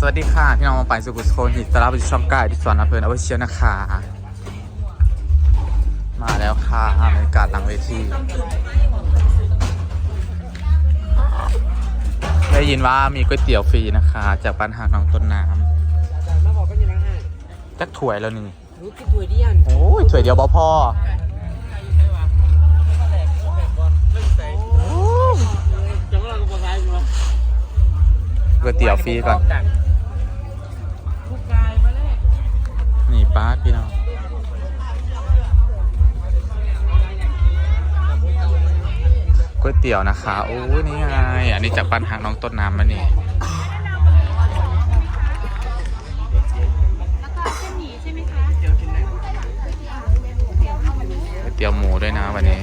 สวัสดีค่ะ พี่น้องมาไปสุขุสโคนหิตราบช่องกายดิสอนอำเภออเวเชียนะคะ มาแล้วค่ะบรรยากาศหลังเวที ได้ยินว่ามีก๋วยเตี๋ยวฟรีนะคะ จากบ้านหางน้องต้นน้มาบอกกันยังไงฮะำจักถ้วยแล้วนี่รู้กี่ตัวเดียนโอ้ยถ้วยเดียวบ่พอจังเราก็บอกได้อยู่ว่าก๋วยเตี๋ยวฟรีก่อนทุก ป้าพี่น้องก๋วยเตี๋ยวนะคะ โอ้ยนี่ไง อันนี้จากบ้านหางน้องต้นน้ำมานี่แล้วก็เส้นหมี่ใช่ไหมคะเดี๋ยวกินไหนก๋วยเตี๋ยวหมูด้วยนะวันนี้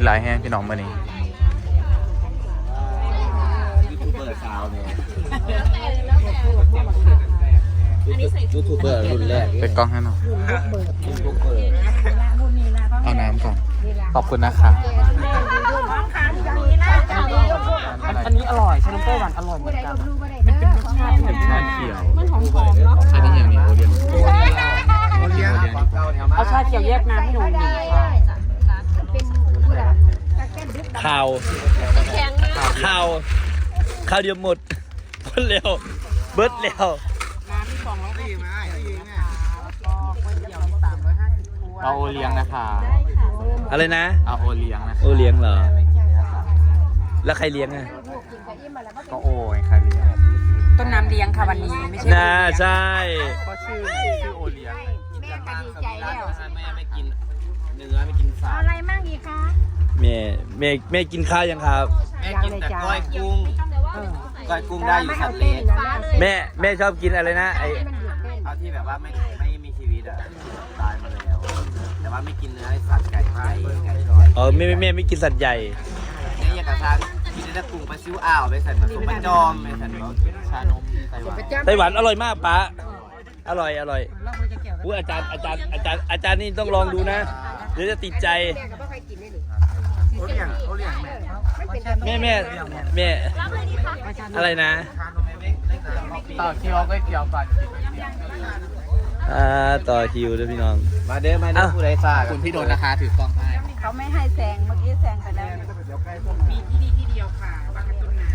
กกินหลายแห้งพี่น้องมานี่ยูทูบเบอร์สาวเนี่ยแล้วแต่แล้วแต่อันนี้ใส่ยูทูบเบอร์รุ่นแรกไปกล้องให้หน่อยยูทูบเบอร์เอาน้ำก่อนขอบคุณนะคะอันนี้อร่อยชาน้ำเต้าหวานอร่อยเหมือนกันเป็นชาเขียวมันหอมๆเนาะอันนี้อย่างนี้ แข็งนะข่าวข่าวเดียวหมดหมดแล้วเบิดแล้วน้ำที่สองร้อยสี่ไหมก็ก๋วยเตี๋ยวสามร้อยห้าสิบถ้วยเอาโอเลี้ยงนะคะอะไรนะเอาโอเลี้ยงนะคะโอเลี้ยงเหรอ แล้วใครเลี้ยงอะก็โอ้ยใครเลี้ยงต้นน้ำเลี้ยงค่ะวันนี้ไม่ใช่น่าใช่ก็ชื่อชื่อโอเลี้ยงแม่ก็ดีใจแล้วแม่ไม่กินเนื้อไม่กินสัเอาตว์อะไรมั่งอีกคะแม่แม่แม่กินข้าวยังครับ แม่กินแต่ก้อยกุ้งก้อยกุ้งได้อยู่สัตว์เล็กแม่แม่ชอบกินอะไรนะไอเอาที่แบบว่าไม่ไม่มีชีวิตอะตายมาแล้ว แต่ว่าไม่กินเนื้อไอ้สัตว์ไก่ไก่ไก่ทอดอ๋อแม่แม่แม่ไม่กินสัตว์ใหญ่เนี่ยอย่างกระซังกินได้แต่กุ้งปลาซิวอ่าวไปใส่ผสมปลาจอมไปใส่แบบชานมไต้หวันไต้หวันอร่อยมากป้าอร่อยอร่อยอุ้ยอาจารย์อาจารย์อาจารย์อาจารย์นี่ต้องลองดูนะเดี๋ยวจะติดใจ แม่แม่แม่อะไรนะต่อคิวก๋วยเตี๋ยวก่อนอ่าต่อคิวด้วยพี่น้อง มาเด้อมาเด้ออ้าวผู้ใดซ่าคุณพี่โดนนะคะถือกล้องให้เขาไม่ให้แซงเมื่อกี้แซงไปแล้วมีที่ดีที่เดียวค่ะบางกระตุ้นน้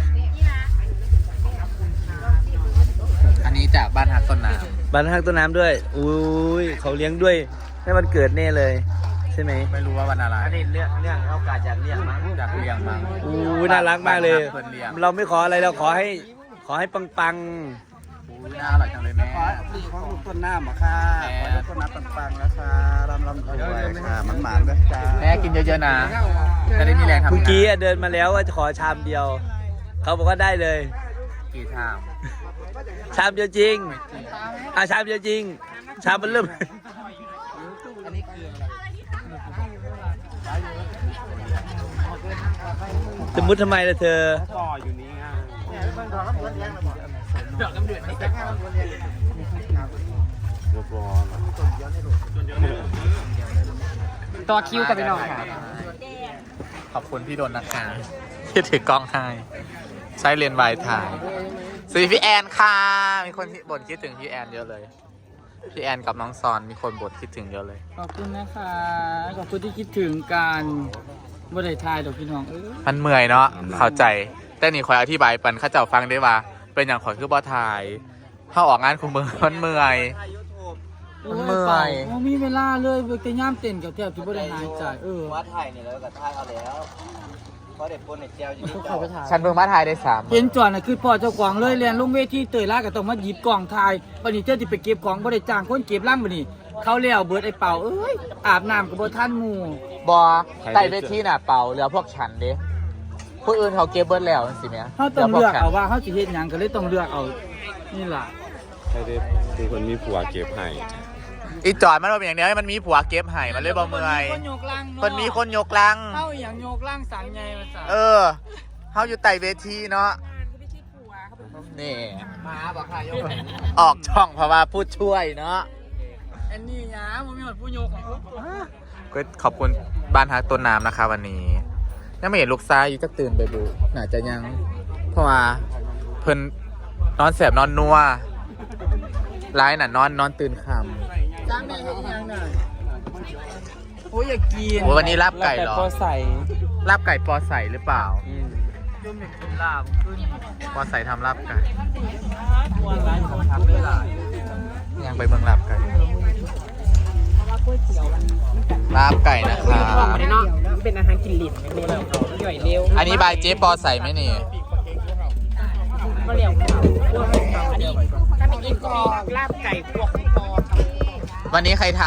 อันนี้จากบ้านฮักต้นน้บ้านฮักต้นน้ำด้วยอุ้ยเขาเลี้ยงด้วยให้วันเกิดแน่เลย ใช่ไหมำไม่รู้ว่าวันอะไรอันนี้เรื่องเรื่องโอกาสอยากเรียกมั้งอยากเลี้ยงมั้งอู้น่ารักมากเลย เพิ่นเลี้ยงเราไม่ขออะไรเราขอให้ ขอให้ปังปังอู้น่าอร่อยจังเลยแม่ของลูกต้นน้ำอะค่ะแม่ต้นน้ำปังๆนะคะรำรำรวยค่ะมันหมานๆนะจ๊ะแม่กินเยอะๆนะจะได้มีแรงๆทำงานเมื่อกี้อะเดินมาแล้วว่าจะขอชามเดียว เขาบอกว่าได้เลย กี่ชาม ชามเดียวจริงอะชามเดียวจริง ชามมันเริ่ม จะมุดทำไมล่ะเธอต่ออยู่นี่ไงำเดือดนี่แต่อคิวกับพี่น้องค่ะขอบคุณพี่โดนนะคะที่ถือกล้องให้ใช้เลนส์วายถ่ายสวัสดีพี่แอนค่ะ มีคนบ่นคิดถึงพี่แอนเยอะเลย พี่แอนกับน้องซอนมีคนบ่นคิดถึงเยอะเลย ขอบคุณนะคะ ขอบคุณที่คิดถึงการบ่ได้ทายดอกพี่น้องเออมันเมื่อยเนาะเข้าใจ แต่นี่คอยอธิบายปันเข้าเจ้าฟังได้ว่า เป็นอย่างข่อยคือบ่ถ่ายถ้าออกงานคุมมือมันเมื่อย มันเมื่อยโอ้มีเวลาเลยเวกย่ามเต้นกับแทบที่บ่ได้หายใจเออ ว่าถ่ายเนี่ยแล้วก็ถ่ายเอาแล้วเพราะเด็กคนเนี่ยเจียวอยู่ที่เขาเจ้าไปถ่ายฉันเพิ่งมาถ่ายได้สามเห็นจวนน่ะคือพ่อเจ้าของเลยเรียนลงเวทีเตยล่าก็ต้องมาหยิบกล่องถ่ายบัดนี้เจ้าสิไปเก็บของบ่ได้จ้างคนเก็บล่างบัดนี้ เขาแล้วเบิดไอ้เป่าเอ้ยอาบน้ำก็บ่ทันหมู่บอไต่เวทีน่ะเป่าเหลือพวกฉันเด้ผู้อื่นเขาเก็บเบิร์ดแล้วสิแม่เขาต้องหพวเลือกฉันเอาว่าเขาสิเฮ็ดหยังก็เลยต้องเลือกเอา นี่ล่ะใช่ได้เป็นคนมีผัวเก็บให้ อีจอดมันเป็นอย่างเดียวให้มันมีผัวเก็บให้มันเลยบ่เมื่อยคนโยกลังคนมีคนยกลัง เข้าอย่างโยกลังสังใหญ่มาซะเออเขาอยู่ไต่เวทีเนาะนี่มาบอกค่ะยกออกช่องเพราะว่าผู้ช่วยเนาะไอ้อันนี้หยาบ่มีหมดผู้โยกของผมก็ขอบคุณบ้านฮักต้นน้ำนะคะวันนี้ยังไม่เห็นลูกซ้ายอยู่จะตื่นไปดูน่าจะยัง เพราะว่าเพิ่นนอนแสบนอนนัวร้ายน่ะนอนนอนตื่นค จ้างแม่ให้ยังน่ะโอ้ยอยากกินำโอ้ยวันนี้ลาบไก่เหรอก็ใส่ลาบไก่ปอใส่หรือเปล่ายุ่มอยากกินลาบขึ้นปอใส่ทำลาบไก่วันร้านของทักเลยล่ะยังไปเมืองลาบไก่ลาบไก่นะคะเป็นอาหารกินหลินเมนูย่อยเร็วอันนี้บายเจ๊ปอใส่ไหมนี่ ก็เร็วอันนี้ถ้าเป็นอีกก็มีลาบไก่พวกปอ วันนี้ใครท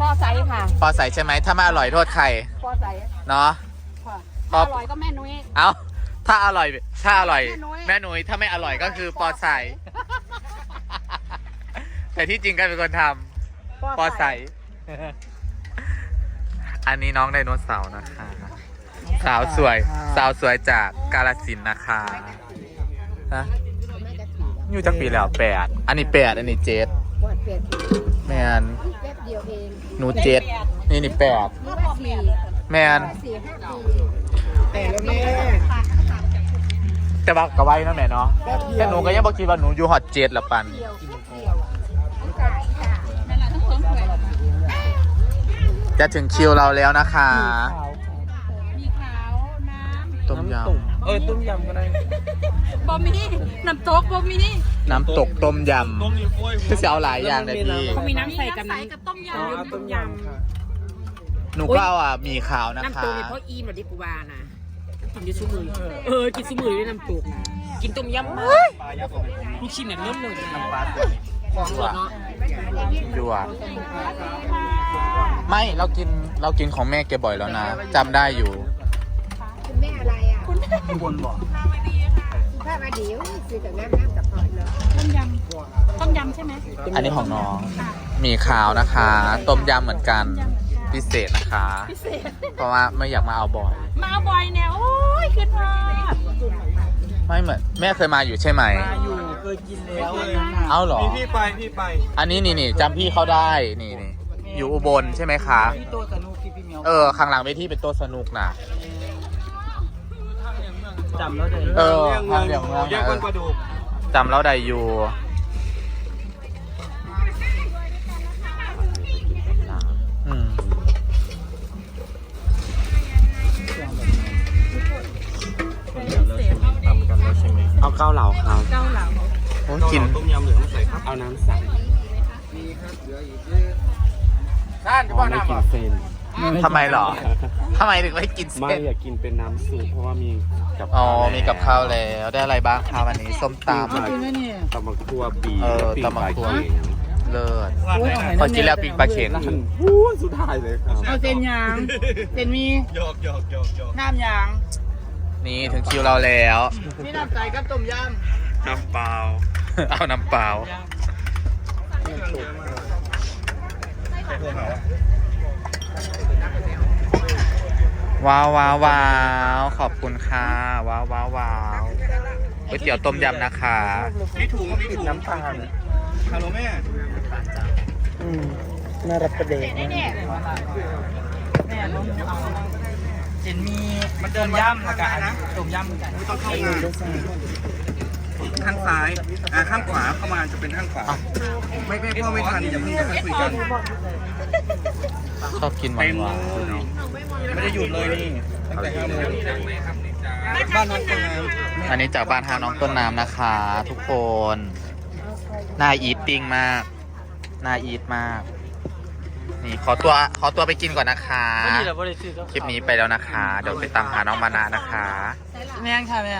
บอไซค่ะำปอใส่ใช่ไหมถ้าไม่อร่อยโทษใครบอไซเนาะ ค่ะปออร่อยก็แม่นุ้ย เอาถ้าอร่อย ถ้าอร่อย แม่นุ้ย แม่หนุ่ยถ้าไม่อร่อยก็คือปอใส่ แต่ที่จริงก็เป็นคนทำปอใส่ อันนี้น้องไดโนเสาร์นะคะ สาวสวย สาวสวยจากกาลสินธุ์นะคะฮะอยู่จักปีแล้วแปดอันนี้แปดอันนี้เจ็ดปวดเปียก แมนแป๊บเดียวเองหนูเจ็ดนี่นี่แปดนี่ว่าสี่แมนสี่ห้าปีแต่แล้วแม่แต่ว่ากะไว้นะแม่เนาะแต่หนูก็ยังบอกคิดว่าหนูอยู่ฮอตเจ็ดละปันเดียวเดียวอีกาอีกานั่นแหละทั้งสองถ้วยจะถึงคิวเราแล้วนะคะมีขาวน้ำต้มยเออต้มยำก็ได้บะหมี่น้ำตกบะหมี่ำ น้ำตกต้มยำก็จะเอาหลายอย่างเลยพี่เขามีน้ำใส่กับใส่น้ำกับต้มยอ๋อำต้มยำค่ะหนูก็เอาอะหมีขาวนะน้ำคะตกเนี่ยเพราะอีมเหรอดิกูวานะกินอยู่ซุมือเออกินซุมือด้วยน้ำตกนะกินต้มยำมากลูกชิ้นเนี่ยเริ่มเลยน้ำปลาของสดเนาะยั่วไม่เรากินเรากินของแม่แกบ่อยแล้วนะจำได้อยู่ คุณแม่อะไรอะบนบอก ข้ามาเดี๋ยวซื้อกับน้ำน้ำกับพอเนาะต้มยำต้มยำใช่ไหมอันนี้ของน้องหมีขาวนะคะ ต้มยำเหมือนกัน พิเศษนะคะ พิเศษ เพราะว่าไม่อยากมาเอาบ่อยมาบ่อยเนี่ยโอ้ยขึ้นมาไม่เหมือนแม่เคยมาอยู่ใช่ไหม มาอยู่เคยกินแล้วเอาเหรอ พี่ไปพี่ไป อันนี้นี่นี่จำพี่เขาได้นี่นี่อยู่อุบลใช่ไหมคะพี่โตสนุกที่พี่เหมียวเออข้างหลังเวทีเป็นโต๊ะสนุกนะ จำแล้วเด้เอออทางเดียวเมืองแยนะกเอวัอนประดูกจำแล้วได้อยู่อืมเอาเก้าเหล่าครับเกาเหลาโอ้ยกิน ต้มยำเหลืองใส่ครับเอาน้ำใส่ด้านจะบอกไม่น้ำกินเส้น ทำไมเหรอทำไมถึงไม่กินไม่เส้นอยากกินเป็นน้ำซุปเพราะว่ามีกับอ๋อข้าวแล้วมีกับข้าวแล้วได้อะไรบ้างคะวันนี้ส้มตกินไหมเนี่ยตำบักทั่วปีเออปิ้งตำบักทั่วปลาเค็มำเลิศโอ้ยเอาให้พอกินแล้วปิ้งปลาเค็มร้านวู้สุดท้ายเลยครับเอาเส้นยางเส้นมีหยอกหยอกหยอกหยอกน้ำยางนี่ถึงคิวเราแล้วมีน้ำใสกับต้มยน้ำเปล่าเอาน้ำเปล่า ว้าวว้าวว้าวขอบคุณค่ะว้าวว้าวว้าวก๋วยเตี๋ยวต้มยำนะคะ มีถุงมีถุงน้ำตาลฮัลโหลแม่น่ารับประเด็นำแม่น้องเอาเส้นมีมันต้มยำแล้วก็อันต้มยำเหมือนกันต้องเข้ามาข้างซ้ายอ่าข้างขวาเข้ามาจะเป็นข้างขวา ไม่ไม่พ่อไม่ทันอย่าเพิ่งอย่าเพิ่งคุยกันชอบกินหวานหวาน ไม่ได้หยุดเลยนี่ตั้งแต่ห้าโมงบ้านนักทำงานอันนี้จากบ้านฮาน้องต้นน้ำนะคะ ทุกคนน่าอีทติ้งมากน่าอีทมาก นี่ขอตัวขอตัวไปกินก่อนนะคะอันนี้เราไม่ได้ซื้อก็คลิปนี้ไปแล้วนะคะ เดี๋ยวไปตามหาน้องมานะนะคะ แม่งค่ะแม่